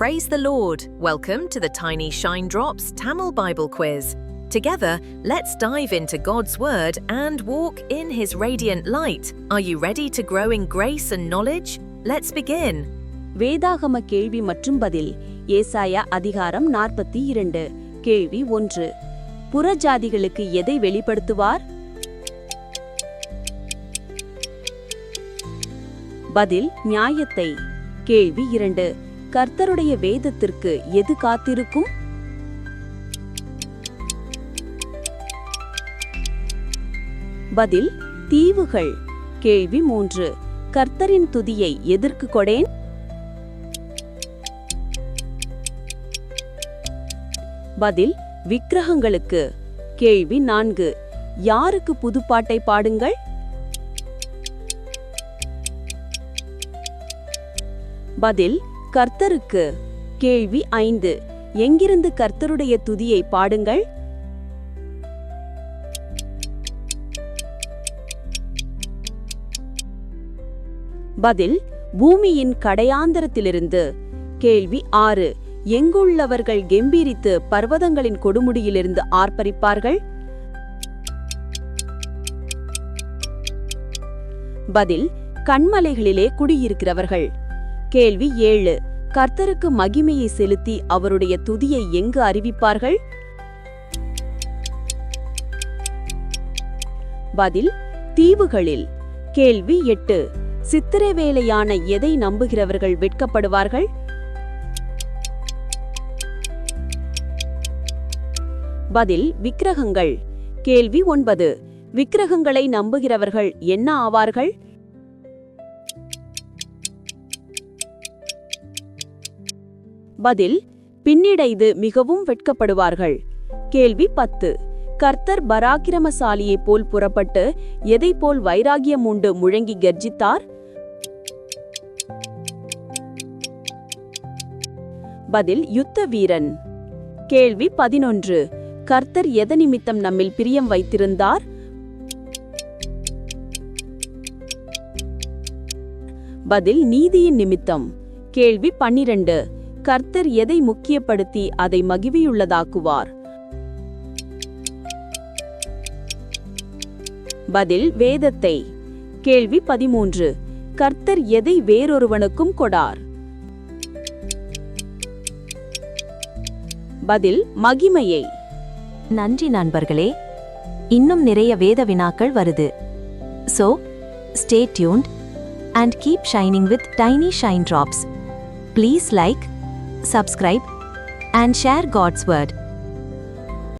Praise the Lord. Welcome to the Tiny Shine Drops Tamil Bible Quiz. Together, let's dive into God's Word and walk in His radiant light. Are you ready to grow in grace and knowledge? Let's begin. வேதாகம கேள்வி மற்றும் பதில் ஏசாயா அதிகாரம் நாற்பத்தி இரண்டு கேள்வி ஒன்று புறஜாதிகளுக்கு எதை வெளிப்படுத்துவார் பதில் நியாயத்தை கேள்வி இரண்டு கர்த்தருடைய வேதத்திற்கு எது காத்திருக்கும்? பதில் தீவுகள். கேள்வி மூன்று. கர்த்தரின் துதியை எதற்கு கொடேன்? பதில் விக்கிரகங்களுக்கு. கேள்வி நான்கு. யாருக்கு புதுப்பாட்டை பாடுங்கள்? பதில் கர்த்தருக்கு. கேள்வி ஐந்து. எங்கிருந்து கர்த்தருடைய துதியை பாடுங்கள்? பதில் பூமியின் கடையாந்தரத்திலிருந்து. கேள்வி ஆறு. எங்குள்ளவர்கள் கெம்பீரித்து பர்வதங்களின் கொடுமுடியிலிருந்து ஆர்ப்பரிப்பார்கள்? பதில் கண்மலைகளிலே குடியிருக்கிறவர்கள். கேள்வி ஏழு. கர்த்தருக்கு மகிமையை செலுத்தி அவருடைய துதியை எங்கு அறிவிப்பார்கள்? பதில் தீவுகளில். கேள்வி எட்டு. சித்திரை வேலையான எதை நம்புகிறவர்கள் வெட்கப்படுவார்கள்? பதில் விக்கிரகங்கள். கேள்வி ஒன்பது. விக்கிரகங்களை நம்புகிறவர்கள் என்ன ஆவார்கள்? பதில் பின்னிடைந்து மிகவும் வெட்கப்படுவார்கள். கேள்வி பத்து. கர்த்தர் பராக்கிரமசாலியை போல் புறப்பட்டு எதை போல் வைராகியம் உண்டு முழங்கி கர்ஜித்தார்? பதில் யுத்த வீரன். கேள்வி பதினொன்று. கர்த்தர் எத நிமித்தம் நம்மில் பிரியம் வைத்திருந்தார்? பதில் நீதியின் நிமித்தம். கேள்வி பன்னிரண்டு. கர்த்தர் எதை முக்கியப்படுத்தி அதை மகிழ்வியுள்ளதாக்குவார் பதில் வேதத்தை. கேள்வி பதிமூன்று. கர்த்தர் எதை வேறொருவனுக்கும் கொடார்? பதில் மகிமையை. நன்றி நண்பர்களே. இன்னும் நிறைய வேத வினாக்கள் வருது. So stay tuned and keep shining with tiny shine drops please like subscribe, and share God's Word.